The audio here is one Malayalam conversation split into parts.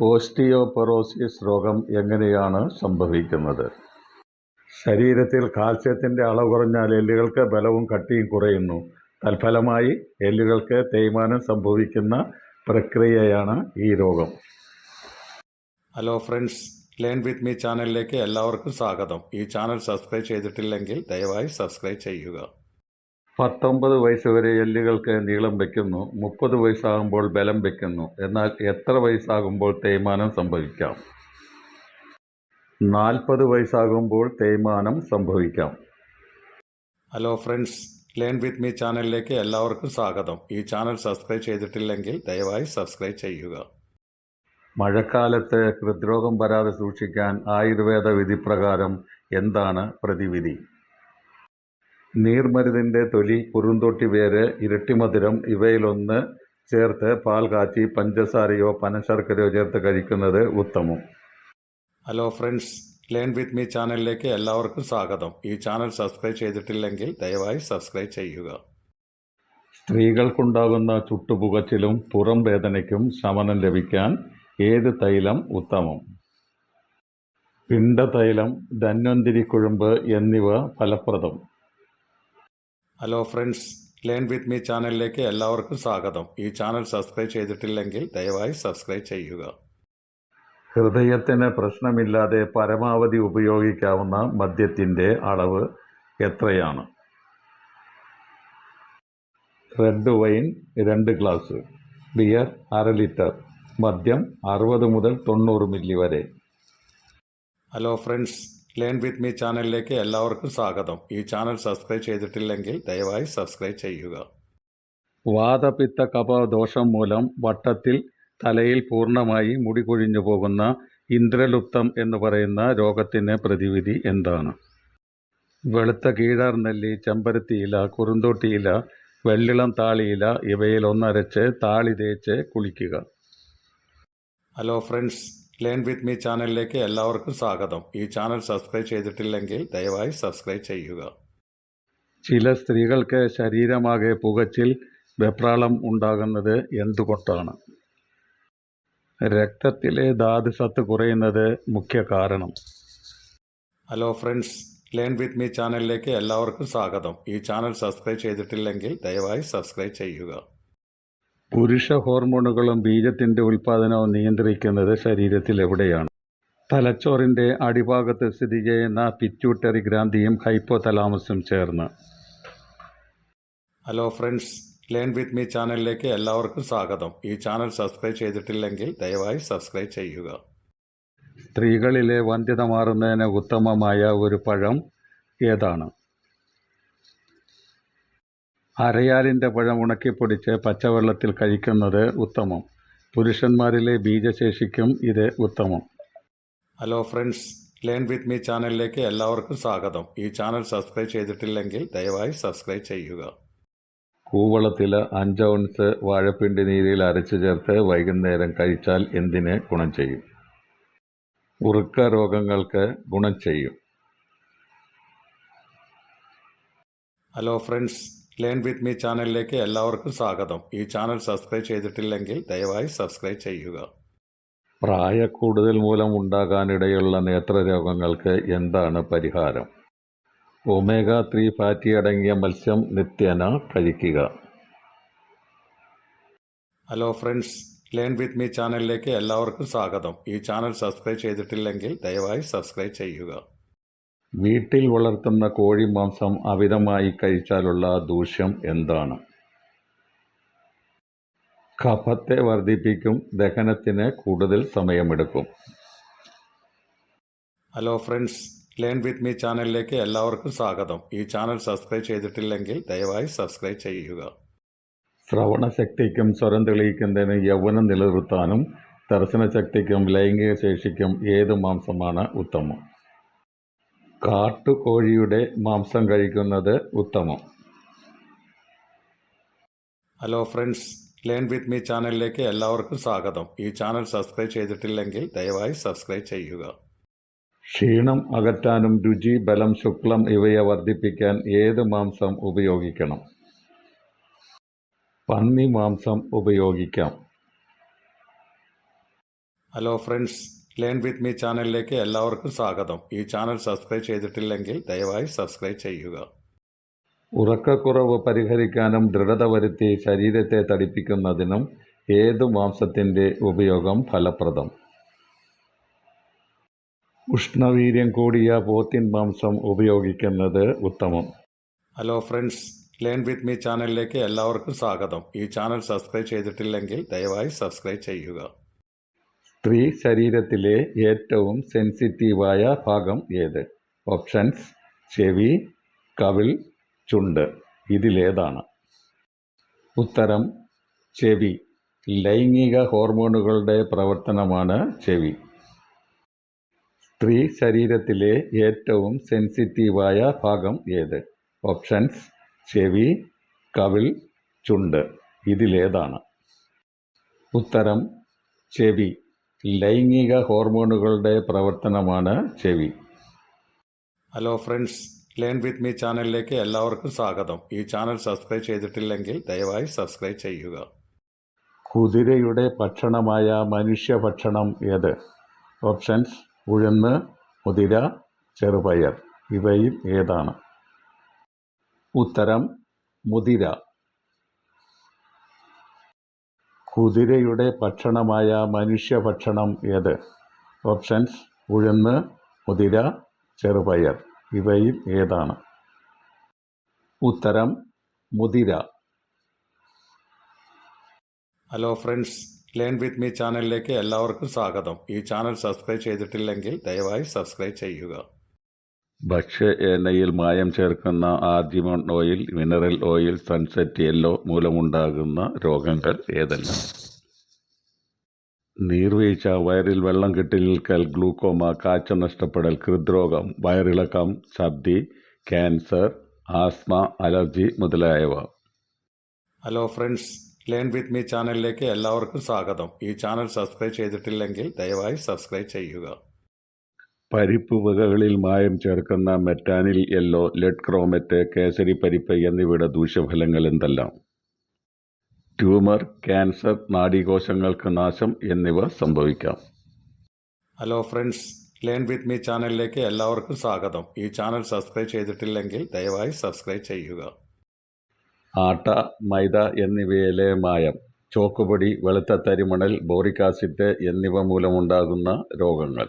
ഓസ്റ്റിയോപൊറോസിസ് രോഗം എങ്ങനെയാണ് സംഭവിക്കുന്നത്? ശരീരത്തിൽ കാൽസ്യത്തിന്റെ അളവ് കുറഞ്ഞാൽ എല്ലുകൾക്ക് ബലവും കട്ടിയും കുറയുന്നു. തൽഫലമായി എല്ലുകൾക്ക് തേയ്മാനം സംഭവിക്കുന്ന പ്രക്രിയയാണ് ഈ രോഗം. Hello friends learn with me ചാനലിലേക്ക് എല്ലാവർക്കും സ്വാഗതം. ഈ ചാനൽ സബ്സ്ക്രൈബ് ചെയ്തിട്ടില്ലെങ്കിൽ ദയവായി സബ്സ്ക്രൈബ് ചെയ്യുക. പത്തൊമ്പത് വയസ്സ് വരെ എല്ലുകൾക്ക് നീളം വയ്ക്കുന്നു മുപ്പത് വയസ്സാകുമ്പോൾ ബലം വയ്ക്കുന്നു എന്നാൽ എത്ര വയസ്സാകുമ്പോൾ തേയ്മാനം സംഭവിക്കാം? നാൽപ്പത് വയസ്സാകുമ്പോൾ തേയ്മാനം സംഭവിക്കാം. Hello friends learn with me ചാനലിലേക്ക് എല്ലാവർക്കും സ്വാഗതം. ഈ ചാനൽ സബ്സ്ക്രൈബ് ചെയ്തിട്ടില്ലെങ്കിൽ ദയവായി സബ്സ്ക്രൈബ് ചെയ്യുക. മഴക്കാലത്ത് ഹൃദ്രോഗം വരാതെ സൂക്ഷിക്കാൻ ആയുർവേദ വിധിപ്രകാരം എന്താണ് പ്രതിവിധി? നീർമരുതിന്റെ തൊലി കുറുന്തോട്ടി വേര് ഇരട്ടിമധുരം ഇവയിലൊന്ന് ചേർത്ത് പാൽ കാച്ചി പഞ്ചസാരയോ പനശർക്കരയോ ചേർത്ത് കഴിക്കുന്നത് ഉത്തമം. Hello friends learn with me ചാനലിലേക്ക് എല്ലാവർക്കും സ്വാഗതം. ഈ ചാനൽ സബ്സ്ക്രൈബ് ചെയ്തിട്ടില്ലെങ്കിൽ ദയവായി സബ്സ്ക്രൈബ് ചെയ്യുക. സ്ത്രീകൾക്കുണ്ടാകുന്ന ചുട്ടുപുകച്ചിലും പുറം വേദനയ്ക്കും ശമനം ലഭിക്കാൻ ഏത് തൈലം ഉത്തമം? പിണ്ടതൈലം ധന്വന്തിരി കുഴമ്പ് എന്നിവ ഫലപ്രദം. Hello friends learn with me ചാനലിലേക്ക് എല്ലാവർക്കും സ്വാഗതം. ഈ ചാനൽ സബ്സ്ക്രൈബ് ചെയ്തിട്ടില്ലെങ്കിൽ ദയവായി സബ്സ്ക്രൈബ് ചെയ്യുക. ഹൃദയത്തിന് പ്രശ്നമില്ലാതെ പരമാവധി ഉപയോഗിക്കാവുന്ന മദ്യത്തിന്റെ അളവ് എത്രയാണ്? റെഡ് വൈൻ രണ്ട് ഗ്ലാസ് ബിയർ അര ലിറ്റർ മദ്യം അറുപത് മുതൽ തൊണ്ണൂറ് മില്ലി വരെ. Hello friends learn with me ചാനലിലേക്ക് എല്ലാവർക്കും സ്വാഗതം. ഈ ചാനൽ സബ്സ്ക്രൈബ് ചെയ്തിട്ടില്ലെങ്കിൽ ദയവായി സബ്സ്ക്രൈബ് ചെയ്യുക. വാതപിത്ത കപ ദോഷം മൂലം വട്ടത്തിൽ തലയിൽ പൂർണമായി മുടി കൊഴിഞ്ഞു പോകുന്ന ഇന്ദ്രലുപ്തം എന്ന് പറയുന്ന രോഗത്തിന് പ്രതിവിധി എന്താണ്? വെളുത്ത കീഴാർ നെല്ലി ചെമ്പരത്തിയില കുറുന്തോട്ടിയില വെള്ളിളം താളിയില ഇവയിൽ ഒന്നരച്ച് താളി തേച്ച് കുളിക്കുക. Hello friends learn with me ചാനലിലേക്ക് എല്ലാവർക്കും സ്വാഗതം. ഈ ചാനൽ സബ്സ്ക്രൈബ് ചെയ്തിട്ടില്ലെങ്കിൽ ദയവായി സബ്സ്ക്രൈബ് ചെയ്യുക. ചില സ്ത്രീകൾക്ക് ശരീരമാകെ പുകച്ചിൽ വെപ്രാളം ഉണ്ടാകുന്നത് എന്തുകൊണ്ടാണ്? രക്തത്തിലെ ധാതുസത്ത് കുറയുന്നത് മുഖ്യ കാരണം. Hello friends learn with me ചാനലിലേക്ക് എല്ലാവർക്കും സ്വാഗതം. ഈ ചാനൽ സബ്സ്ക്രൈബ് ചെയ്തിട്ടില്ലെങ്കിൽ ദയവായി സബ്സ്ക്രൈബ് ചെയ്യുക. പുരുഷ ഹോർമോണുകളും ബീജത്തിന്റെ ഉൽപ്പാദനവും നിയന്ത്രിക്കുന്നത് ശരീരത്തിൽ എവിടെയാണ്? തലച്ചോറിന്റെ അടിഭാഗത്ത് സ്ഥിതി ചെയ്യുന്ന പിറ്റ്യൂട്ടറി ഗ്രാന്തിയും ഹൈപ്പോതലാമസും ചേർന്ന്. Hello friends learn with me ചാനലിലേക്ക് എല്ലാവർക്കും സ്വാഗതം. ഈ ചാനൽ സബ്സ്ക്രൈബ് ചെയ്തിട്ടില്ലെങ്കിൽ ദയവായി സബ്സ്ക്രൈബ് ചെയ്യുക. സ്ത്രീകളിലെ വന്ധ്യത മാറുന്നതിന് ഉത്തമമായ ഒരു പഴം ഏതാണ്? അരയാലിന്റെ പഴം ഉണക്കിപ്പൊടിച്ച് പച്ചവെള്ളത്തിൽ കഴിക്കുന്നത് ഉത്തമം. പുരുഷന്മാരിലെ ബീജശേഷിക്കും ഇത് ഉത്തമം. Hello friends learn with me ചാനലിലേക്ക് എല്ലാവർക്കും സ്വാഗതം. ഈ ചാനൽ സബ്സ്ക്രൈബ് ചെയ്തിട്ടില്ലെങ്കിൽ ദയവായി സബ്സ്ക്രൈബ് ചെയ്യുക. കൂവളത്തില അഞ്ച് ഔൺസ് വാഴപ്പിണ്ടി നീരിൽ അരച്ചു ചേർത്ത് വൈകുന്നേരം കഴിച്ചാൽ എന്തിന് ഗുണം ചെയ്യും? ഉറുക്ക രോഗങ്ങൾക്ക് ഗുണം ചെയ്യും. Hello friends learn with me ചാനലിലേക്ക് എല്ലാവർക്കും സ്വാഗതം. ഈ ചാനൽ സബ്സ്ക്രൈബ് ചെയ്തിട്ടില്ലെങ്കിൽ ദയവായി സബ്സ്ക്രൈബ് ചെയ്യുക. പ്രായക്കൂടുതൽ മൂലം ഉണ്ടാകാനിടയുള്ള നേത്രരോഗങ്ങൾക്ക് എന്താണ് പരിഹാരം? ഒമേഗ ത്രീ ഫാറ്റി അടങ്ങിയ മത്സ്യം നിത്യേന കഴിക്കുക. Hello friends learn with me ചാനലിലേക്ക് എല്ലാവർക്കും സ്വാഗതം. ഈ ചാനൽ സബ്സ്ക്രൈബ് ചെയ്തിട്ടില്ലെങ്കിൽ ദയവായി സബ്സ്ക്രൈബ് ചെയ്യുക. വീട്ടിൽ വളർത്തുന്ന കോഴി മാംസം അമിതമായി കഴിച്ചാലുള്ള ദൂഷ്യം എന്താണ്? കഫത്തെ വർദ്ധിപ്പിക്കും ദഹനത്തിന് കൂടുതൽ സമയമെടുക്കും. Hello friends learn with me ചാനലിലേക്ക് എല്ലാവർക്കും സ്വാഗതം. ഈ ചാനൽ സബ്സ്ക്രൈബ് ചെയ്തിട്ടില്ലെങ്കിൽ ദയവായി സബ്സ്ക്രൈബ് ചെയ്യുക. ശ്രവണശക്തിക്കും സ്വരം തെളിയിക്കുന്നതിന് യൗവനം നിലനിർത്താനും ദർശനശക്തിക്കും ലൈംഗിക ശേഷിക്കും ഏത് മാംസമാണ് ഉത്തമം? കാട്ടുകോഴിയുടെ മാംസം കഴിക്കുന്നത് ഉത്തമം. Hello friends learn with me ചാനലിലേക്ക് എല്ലാവർക്കും സ്വാഗതം. ഈ ചാനൽ സബ്സ്ക്രൈബ് ചെയ്തിട്ടില്ലെങ്കിൽ ദയവായി സബ്സ്ക്രൈബ് ചെയ്യുക. ക്ഷീണം അകറ്റാനും രുചി ബലം ശുക്ലം ഇവയെ വർദ്ധിപ്പിക്കാൻ ഏത് മാംസം ഉപയോഗിക്കണം? പന്നി മാംസം ഉപയോഗിക്കാം. Hello friends learn with me ചാനലിലേക്ക് എല്ലാവർക്കും സ്വാഗതം. ഈ ചാനൽ സബ്സ്ക്രൈബ് ചെയ്തിട്ടില്ലെങ്കിൽ ദയവായി സബ്സ്ക്രൈബ് ചെയ്യുക. ഉറക്കക്കുറവ് പരിഹരിക്കാനും ദൃഢത വരുത്തി ശരീരത്തെ തടിപ്പിക്കുന്നതിനും ഏതു മാംസത്തിന്റെ ഉപയോഗം ഫലപ്രദം? ഉഷ്ണവീര്യം കൂടിയ പോത്തിൻ മാംസം ഉപയോഗിക്കുന്നത് ഉത്തമം. Hello friends learn with me ചാനലിലേക്ക് എല്ലാവർക്കും സ്വാഗതം. ഈ ചാനൽ സബ്സ്ക്രൈബ് ചെയ്തിട്ടില്ലെങ്കിൽ ദയവായി സബ്സ്ക്രൈബ് ചെയ്യുക. സ്ത്രീ ശരീരത്തിലെ ഏറ്റവും സെൻസിറ്റീവായ ഭാഗം ഏത്? ഓപ്ഷൻസ് ചെവി കവിൾ ചുണ്ട്. ഇതിലേതാണ്. ഉത്തരം ചെവി. ലൈംഗിക ഹോർമോണുകളുടെ പ്രവർത്തനമാണ് ചെവി. സ്ത്രീ ശരീരത്തിലെ ഏറ്റവും സെൻസിറ്റീവായ ഭാഗം ഏത്? ഓപ്ഷൻസ് ചെവി കവിൾ ചുണ്ട്. ഇതിലേതാണ്. ഉത്തരം ചെവി. ലൈംഗിക ഹോർമോണുകളുടെ പ്രവർത്തനമാണ് ചെവി. Hello friends learn with me ചാനലിലേക്ക് എല്ലാവർക്കും സ്വാഗതം. ഈ ചാനൽ സബ്സ്ക്രൈബ് ചെയ്തിട്ടില്ലെങ്കിൽ ദയവായി സബ്സ്ക്രൈബ് ചെയ്യുക. കുതിരയുടെ ഭക്ഷണമായ മനുഷ്യ ഭക്ഷണം ഏത്? ഓപ്ഷൻസ് ഉഴുന്ന് മുതിര ചെറുപയർ. ഇവയിൽ ഏതാണ്? ഉത്തരം മുതിര. കുതിരയുടെ ഭക്ഷണമായ മനുഷ്യഭക്ഷണം ഏത്? ഓപ്ഷൻസ് ഉഴുന്ന് മുതിര ചെറുപയർ. ഇവയിൽ ഏതാണ്? ഉത്തരം മുതിര. Hello friends learn with me ചാനലിലേക്ക് എല്ലാവർക്കും സ്വാഗതം. ഈ ചാനൽ സബ്സ്ക്രൈബ് ചെയ്തിട്ടില്ലെങ്കിൽ ദയവായി സബ്സ്ക്രൈബ് ചെയ്യുക. ഭക്ഷ്യ എണ്ണയിൽ മായം ചേർക്കുന്ന argemone oil mineral oil sunset yellow മൂലമുണ്ടാകുന്ന രോഗങ്ങൾ ഏതെല്ലാം? നീർവീഴ്ച വയറിൽ വെള്ളം കെട്ടി നിൽക്കൽ ഗ്ലൂക്കോമ കാഴ്ച നഷ്ടപ്പെടൽ ഹൃദ്രോഗം വയറിളക്കം ഛർദി ക്യാൻസർ ആസ്മ അലർജി മുതലായവ. Hello friends learn with me ചാനലിലേക്ക് എല്ലാവർക്കും സ്വാഗതം. ഈ ചാനൽ സബ്സ്ക്രൈബ് ചെയ്തിട്ടില്ലെങ്കിൽ ദയവായി സബ്സ്ക്രൈബ് ചെയ്യുക. പരിപ്പ് വകകളിൽ മായം ചേർക്കുന്ന മെറ്റാനിൽ യെല്ലോ ലെഡ് ക്രോമറ്റ് കേസരി പരിപ്പ് എന്നിവയുടെ ദൂഷ്യഫലങ്ങൾ എന്തെല്ലാം? ട്യൂമർ ക്യാൻസർ നാഡീകോശങ്ങൾക്ക് നാശം എന്നിവ സംഭവിക്കാം. Hello friends learn with me ചാനലിലേക്ക് എല്ലാവർക്കും സ്വാഗതം. ഈ ചാനൽ സബ്സ്ക്രൈബ് ചെയ്തിട്ടില്ലെങ്കിൽ ദയവായി സബ്സ്ക്രൈബ് ചെയ്യുക. ആട്ട മൈദ എന്നിവയിലെ മായം ചോക്കുപൊടി വെളുത്ത തരിമണൽ ബോറിക് ആസിഡ് എന്നിവ മൂലമുണ്ടാകുന്ന രോഗങ്ങൾ.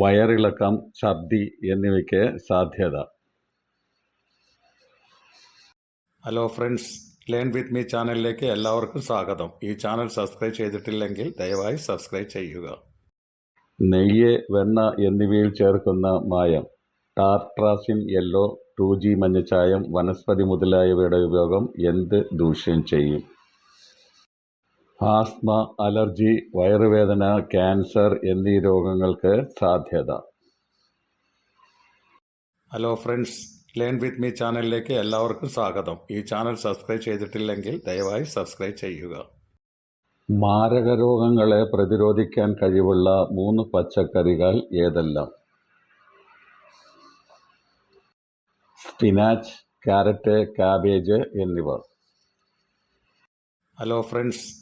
വയറിളക്കം ഛർദി എന്നിവയ്ക്ക് സാധ്യത. Hello friends learn with me ചാനലിലേക്ക് എല്ലാവർക്കും സ്വാഗതം. ഈ ചാനൽ സബ്സ്ക്രൈബ് ചെയ്തിട്ടില്ലെങ്കിൽ ദയവായി സബ്സ്ക്രൈബ് ചെയ്യുക. നെയ്യ് വെണ്ണ എന്നിവയിൽ ചേർക്കുന്ന മായം ടാർട്രാസിൻ യെല്ലോ ടു ജി മഞ്ഞച്ചായം വനസ്പതി മുതലായവയുടെ ഉപയോഗം എന്ത് ദൂഷ്യം ചെയ്യും? ആസ്മ അലർജി വയറുവേദന ക്യാൻസർ എന്നീ രോഗങ്ങൾക്ക് സാധ്യത. Hello friends learn with me ചാനലിലേക്ക് എല്ലാവർക്കും സ്വാഗതം. ഈ ചാനൽ സബ്സ്ക്രൈബ് ചെയ്തിട്ടില്ലെങ്കിൽ ദയവായി സബ്സ്ക്രൈബ് ചെയ്യുക. മാരക രോഗങ്ങളെ പ്രതിരോധിക്കാൻ കഴിവുള്ള മൂന്ന് പച്ചക്കറികൾ ഏതെല്ലാം? സ്പിനാച്ച് കാരറ്റ് കാബേജ് എന്നിവ. Hello friends